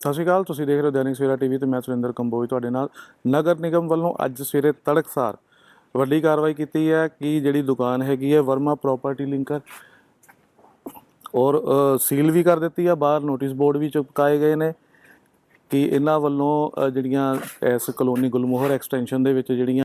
ਸਤਿ ਸ਼੍ਰੀ ਅਕਾਲ, ਤੁਸੀਂ ਦੇਖ ਰਹੇ ਹੋ ਦੈਨਿਕ ਸਵੇਰਾ ਟੀਵੀ ਤੇ ਮੈਂ ਸੁਰਿੰਦਰ ਕੰਬੋਜ ਤੁਹਾਡੇ ਨਾਲ। ਨਗਰ ਨਿਗਮ ਵੱਲੋਂ ਅੱਜ ਸਵੇਰੇ ਤੜਕਸਾਰ ਵੱਡੀ ਕਾਰਵਾਈ ਕੀਤੀ ਹੈ ਕਿ ਜਿਹੜੀ ਦੁਕਾਨ ਹੈਗੀ ਹੈ ਵਰਮਾ ਪ੍ਰਾਪਰਟੀ ਲਿੰਕਰ ਔਰ ਸੀਲ ਵੀ ਕਰ ਦਿੱਤੀ ਆ। ਬਾਹਰ ਨੋਟਿਸ ਬੋਰਡ ਵੀ ਚੁਪਕਾਏ ਗਏ ਨੇ ਕਿ ਇਹਨਾਂ ਵੱਲੋਂ ਜਿਹੜੀਆਂ ਇਸ ਕਲੋਨੀ ਗੁਲਮੋਹਰ ਐਕਸਟੈਂਸ਼ਨ ਦੇ ਵਿੱਚ ਜਿਹੜੀਆਂ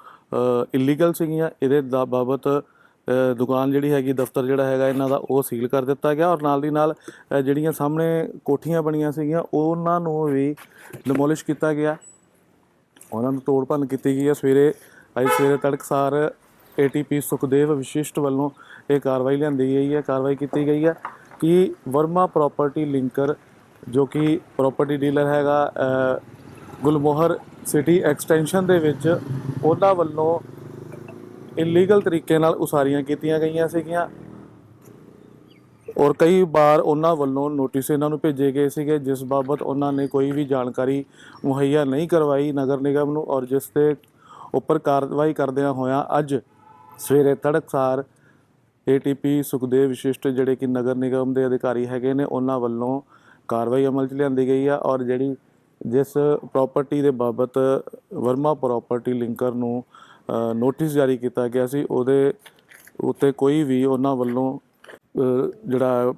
ਇਲੀਗਲ ਸੀਗੀਆਂ। ਇਹਦੇ ਦਾ ਬਾਬਤ ਦੁਕਾਨ ਜਿਹੜੀ ਹੈਗੀ, ਦਫ਼ਤਰ ਜਿਹੜਾ ਹੈਗਾ, ਇਹਨਾਂ ਦਾ ਉਹ ਸੀਲ ਕਰ ਦਿੱਤਾ ਗਿਆ ਔਰ ਨਾਲ ਦੀ ਨਾਲ ਜਿਹੜੀਆਂ ਸਾਹਮਣੇ ਕੋਠੀਆਂ ਬਣੀਆਂ ਸੀਗੀਆਂ, ਉਹਨਾਂ ਨੂੰ ਵੀ ਡਿਮੋਲਿਸ਼ ਕੀਤਾ ਗਿਆ। ਉਹਨਾਂ ਨੂੰ ਤੋੜ ਭੰਨ ਕੀਤੀ ਗਈ ਹੈ। ਸਵੇਰੇ, ਅੱਜ ਸਵੇਰੇ ਤੜਕਸਾਰ ਏਟੀਪੀ ਸੁਖਦੇਵ ਵਿਸ਼ਿਸ਼ਟ ਵੱਲੋਂ ਇਹ ਕਾਰਵਾਈ ਲਿਆਂਦੀ ਗਈ ਹੈ। ਕਾਰਵਾਈ ਕੀਤੀ ਗਈ ਹੈ ਕਿ ਵਰਮਾ ਪ੍ਰਾਪਰਟੀ ਲਿੰਕਰ ਜੋ ਕਿ ਪ੍ਰਾਪਰਟੀ ਡੀਲਰ ਹੈਗਾ ਗੁਲਮੋਹਰ ਸਿਟੀ ਐਕਸਟੈਂਸ਼ਨ ਦੇ ਵਿੱਚ ਉਹਨਾਂ ਵੱਲੋਂ ਇਲੀਗਲ ਤਰੀਕੇ ਨਾਲ ਉਸਾਰੀਆਂ ਕੀਤੀਆਂ ਗਈਆਂ ਸੀਗੀਆਂ। ਔਰ ਕਈ ਵਾਰ ਉਹਨਾਂ ਵੱਲੋਂ ਨੋਟਿਸ ਇਹਨਾਂ ਨੂੰ ਭੇਜੇ ਗਏ ਸੀਗੇ, ਜਿਸ ਬਾਬਤ ਉਹਨਾਂ ਨੇ ਕੋਈ ਵੀ ਜਾਣਕਾਰੀ ਮੁਹੱਈਆ ਨਹੀਂ ਕਰਵਾਈ ਨਗਰ ਨਿਗਮ ਨੂੰ ਔਰ ਜਿਸ ਤੇ ਉੱਪਰ ਕਾਰਵਾਈ ਕਰਦਿਆਂ ਹੋਇਆਂ ਅੱਜ ਸਵੇਰੇ ਤੜਕਸਾਰ ਏਟੀਪੀ ਸੁਖਦੇਵ ਵਿਸ਼ਿਸ਼ਟ ਜਿਹੜੇ ਕਿ ਨਗਰ ਨਿਗਮ ਦੇ ਅਧਿਕਾਰੀ ਹੈਗੇ ਨੇ, ਉਹਨਾਂ ਵੱਲੋਂ ਕਾਰਵਾਈ ਅਮਲ 'ਚ ਲਿਆਂਦੀ ਗਈ ਆ ਔਰ ਜਿਹੜੀ ਜਿਸ ਪ੍ਰਾਪਰਟੀ ਦੇ ਬਾਬਤ ਵਰਮਾ ਪ੍ਰਾਪਰਟੀ ਲਿੰਕਰ ਨੂੰ ਨੋਟਿਸ ਜਾਰੀ ਕੀਤਾ ਗਿਆ ਸੀ, ਉਹਦੇ ਉੱਤੇ ਕੋਈ ਵੀ ਉਹਨਾਂ ਵੱਲੋਂ ਜਿਹੜਾ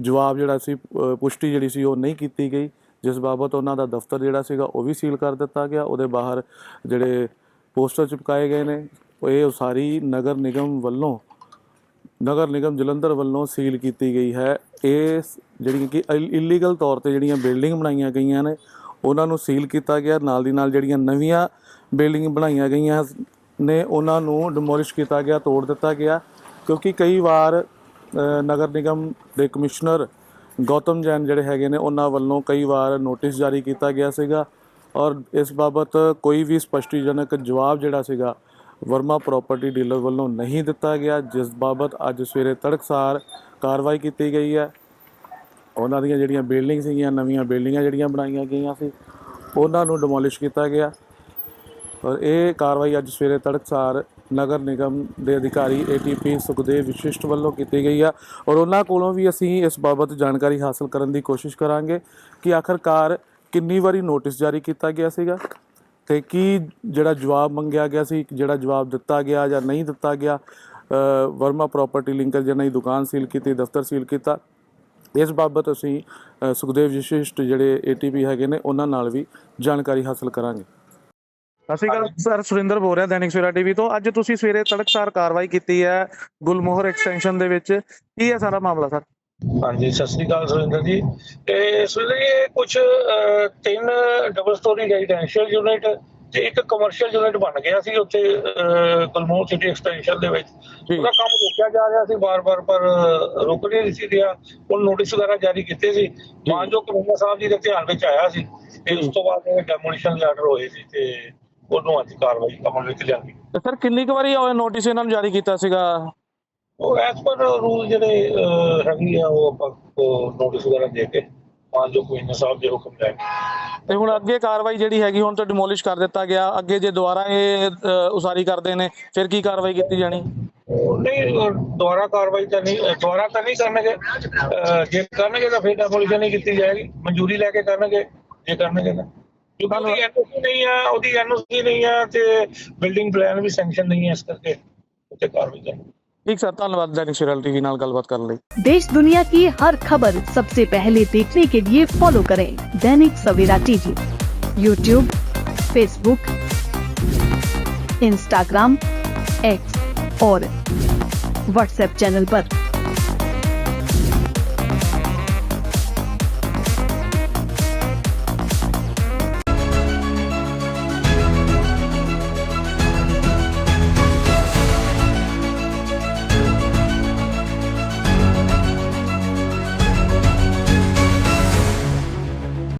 ਜਵਾਬ ਜਿਹੜਾ ਸੀ ਪੁਸ਼ਟੀ ਜਿਹੜੀ ਸੀ ਉਹ ਨਹੀਂ ਕੀਤੀ ਗਈ, ਜਿਸ ਬਾਬਤ ਉਹਨਾਂ ਦਾ ਦਫ਼ਤਰ ਜਿਹੜਾ ਸੀਗਾ ਉਹ ਵੀ ਸੀਲ ਕਰ ਦਿੱਤਾ ਗਿਆ, ਉਹਦੇ ਬਾਹਰ ਜਿਹੜੇ ਪੋਸਟਰ ਚਿਪਕਾਏ ਗਏ ਨੇ ਇਹ ਉਸਾਰੀ ਨਗਰ ਨਿਗਮ ਵੱਲੋਂ ਨਗਰ ਨਿਗਮ ਜਲੰਧਰ ਵੱਲੋਂ ਸੀਲ ਕੀਤੀ ਗਈ ਹੈ। ਇਹ ਜਿਹੜੀਆਂ ਕਿ ਇਲੀਗਲ ਤੌਰ ਤੇ ਜਿਹੜੀਆਂ ਬਿਲਡਿੰਗ ਬਣਾਈਆਂ ਗਈਆਂ ਨੇ, ਉਹਨਾਂ ਨੂੰ ਸੀਲ ਕੀਤਾ ਗਿਆ। ਨਾਲ ਦੀ ਨਾਲ ਜਿਹੜੀਆਂ ਨਵੀਆਂ ਬਿਲਡਿੰਗ ਬਣਾਈਆਂ ਗਈਆਂ ਨੇ, ਉਹਨਾਂ ਨੂੰ ਡਿਮੋਲਿਸ਼ ਕੀਤਾ ਗਿਆ, ਤੋੜ ਦਿੱਤਾ ਗਿਆ। ਕਿਉਂਕਿ ਕਈ ਵਾਰ ਨਗਰ ਨਿਗਮ ਦੇ ਕਮਿਸ਼ਨਰ ਗੌਤਮ ਜੈਨ ਜਿਹੜੇ ਹੈਗੇ ਨੇ, ਉਹਨਾਂ ਵੱਲੋਂ ਕਈ ਵਾਰ ਨੋਟਿਸ ਜਾਰੀ ਕੀਤਾ ਗਿਆ ਸੀਗਾ। ਔਰ ਇਸ ਬਾਬਤ ਕੋਈ ਵੀ ਸਪਸ਼ਟੀਜਨਕ ਜਵਾਬ ਜਿਹੜਾ ਸੀਗਾ ਵਰਮਾ ਪ੍ਰਾਪਰਟੀ ਡੀਲਰ ਵੱਲੋਂ ਨਹੀਂ ਦਿੱਤਾ ਗਿਆ, ਜਿਸ ਬਾਬਤ ਅੱਜ ਸਵੇਰੇ ਤੜਕਸਾਰ ਕਾਰਵਾਈ ਕੀਤੀ ਗਈ ਹੈ। ਉਹਨਾਂ ਦੀਆਂ ਜਿਹੜੀਆਂ ਬਿਲਡਿੰਗ ਸੀਗੀਆਂ, ਨਵੀਆਂ ਬਿਲਡਿੰਗਾਂ ਜਿਹੜੀਆਂ ਬਣਾਈਆਂ ਗਈਆਂ ਸੀ, ਉਹਨਾਂ ਨੂੰ ਡਿਮੋਲਿਸ਼ ਕੀਤਾ ਗਿਆ। ਔਰ ਇਹ ਕਾਰਵਾਈ ਅੱਜ ਸਵੇਰੇ ਤੜਕਸਾਰ ਨਗਰ ਨਿਗਮ ਦੇ ਅਧਿਕਾਰੀ ਏਟੀਪੀ ਸੁਖਦੇਵ ਵਿਸ਼ਿਸ਼ਟ ਵੱਲੋਂ ਕੀਤੀ ਗਈ ਆ। ਔਰ ਉਹਨਾਂ ਕੋਲੋਂ ਵੀ ਅਸੀਂ ਇਸ ਬਾਬਤ ਜਾਣਕਾਰੀ ਹਾਸਲ ਕਰਨ ਦੀ ਕੋਸ਼ਿਸ਼ ਕਰਾਂਗੇ ਕਿ ਆਖਰਕਾਰ ਕਿੰਨੀ ਵਾਰੀ ਨੋਟਿਸ ਜਾਰੀ ਕੀਤਾ ਗਿਆ ਸੀਗਾ। ਤੇ ਕੀ ਜਿਹੜਾ ਜਵਾਬ ਮੰਗਿਆ ਗਿਆ ਸੀ, ਜਿਹੜਾ ਜਵਾਬ ਦਿੱਤਾ ਗਿਆ ਜਾਂ ਨਹੀਂ ਦਿੱਤਾ ਗਿਆ ਵਰਮਾ ਪ੍ਰਾਪਰਟੀ ਲਿੰਕਰ ਜਿਹਨਾਂ ਦੀ ਦੁਕਾਨ ਸੀਲ ਕੀਤੀ, ਦਫ਼ਤਰ ਸੀਲ ਕੀਤਾ, ਇਸ ਬਾਬਤ ਅਸੀਂ ਸੁਖਦੇਵ ਵਿਸ਼ਿਸ਼ਟ ਜਿਹੜੇ ਏਟੀਪੀ ਹੈਗੇ ਨੇ, ਉਹਨਾਂ ਨਾਲ ਵੀ ਜਾਣਕਾਰੀ ਹਾਸਲ ਕਰਾਂਗੇ। ਸਤਿ ਸ਼੍ਰੀ ਅਕਾਲ ਸਰ, ਸੁਰਿੰਦਰ ਬੋਲ ਰਿਹਾ ਦੈਨਿਕ ਸਵੇਰਾ ਟੀਵੀ ਤੋਂ। ਅੱਜ ਤੁਸੀਂ ਸਵੇਰੇ ਤੜਕਸਾਰ ਕਾਰਵਾਈ ਕੀਤੀ ਹੈ ਗੁਲਮੋਹਰ ਐਕਸਟੈਂਸ਼ਨ ਦੇ ਵਿੱਚ। ਕੀ ਹੈ ਸਾਰਾ ਮਾਮਲਾ ਸਰ? ਹਾਂਜੀ ਸਤਿ ਸ੍ਰੀ ਅਕਾਲ ਸੁਰਿੰਦਰ ਜੀ। ਤੇ ਜੀ ਇਹ ਕੁਝ ਤਿੰਨ ਡਬਲ ਸਟੋਰੀ ਰੈਜ਼ੀਡੈਂਸ਼ੀਅਲ ਯੂਨਿਟ ਤੇ ਇੱਕ ਕਮਰਸ਼ੀਅਲ ਯੂਨਿਟ ਬਣ ਗਿਆ ਸੀ ਉੱਥੇ ਕਲਮੋਰ ਸਿਟੀ ਐਕਸਟੈਂਸ਼ਨ ਦੇ ਵਿੱਚ। ਜੀ। ਉਹਦਾ ਕੰਮ ਰੁਕਿਆ ਜਾ ਰਿਹਾ ਸੀ ਬਾਰ-ਬਾਰ ਪਰ ਰੁਕ ਨਹੀਂ ਸੀ ਰਿਹਾ। ਉਹ ਨੋਟਿਸ ਵਗੈਰਾ ਜਾਰੀ ਕੀਤੇ ਸੀ। ਮਾਨਜੋ ਕਮਿਸ਼ਨਰ ਸਾਹਿਬ ਜੀ ਦੇ ਧਿਆਨ ਵਿੱਚ ਆਇਆ ਸੀ ਤੇ ਉਸ ਤੋਂ ਬਾਅਦ ਇਹ ਡੈਮੋਲੀਸ਼ਨ ਲੈਟਰ ਹੋਏ ਸੀ ਤੇ ਉਦੋਂ ਅੱਜ ਕਾਰਵਾਈ ਅਮਲ ਵਿੱਚ ਲਿਆਂਦੀ। ਸਰ ਕਿੰਨੀ ਕੁ ਵਾਰੀ ਨੋਟਿਸ ਇਹਨਾਂ ਨੂੰ ਜਾਰੀ ਕੀਤਾ ਸੀਗਾ? ਉਹ ਐਸ ਪਰ ਰੂਲ ਜਿਹੜੇ ਹੈਗੀ ਆ ਉਹ ਆਪਾਂ ਨੋਟਿਸ ਵਗੈਰਾ ਦੇ ਕੇ ਮਾਨ ਜੋ ਕੋਈ ਇਨਸਾਫ ਦੇ ਹੁਕਮ ਲੈ ਤੇ ਹੁਣ ਅੱਗੇ ਕਾਰਵਾਈ ਜਿਹੜੀ ਹੈਗੀ ਹੁਣ ਤਾਂ ਡਿਮੋਲਿਸ਼ ਕਰ ਦਿੱਤਾ ਗਿਆ। ਅੱਗੇ ਜੇ ਦੁਬਾਰਾ ਇਹ ਉਸਾਰੀ ਕਰਦੇ ਨੇ ਫਿਰ ਕੀ ਕਾਰਵਾਈ ਕੀਤੀ ਜਾਣੀ? ਨਹੀਂ ਦੁਬਾਰਾ ਕਾਰਵਾਈ ਤਾਂ ਨਹੀਂ ਦੁਬਾਰਾ ਤਾਂ ਨਹੀਂ ਕਰਨਗੇ। ਜੇ ਕਰਨਗੇ ਤਾਂ ਫਿਰ ਡੈਮੋਲੀਸ਼ਨ ਨਹੀਂ ਕੀਤੀ ਜਾਏਗੀ। ਮਨਜ਼ੂਰੀ ਲੈ ਕੇ ਕਰਨਗੇ ਜੇ ਕਰਨਗੇ ਤਾਂ। ਕਿਉਂਕਿ ਉਹਦੀ ਐਨਓਸੀ ਨਹੀਂ ਆ ਉਹਦੀ ਐਨਓਸੀ ਨਹੀਂ ਆ ਤੇ ਬਿਲਡਿੰਗ ਪਲਾਨ ਵੀ ਸੈਂਕਸ਼ਨ ਨਹੀਂ ਹੈ ਇਸ ਕਰਕੇ ਉੱਤੇ ਕਾਰਵਾਈ ਕਰਨੀ। ठीक सर, धन्यवाद, दैनिक सीरियल टीवी नाल गलबात कर ली देश दुनिया की हर खबर सबसे पहले देखने के लिए फॉलो करें Dainik Savera TV. YouTube Facebook Instagram X और व्हाट्सएप चैनल आरोप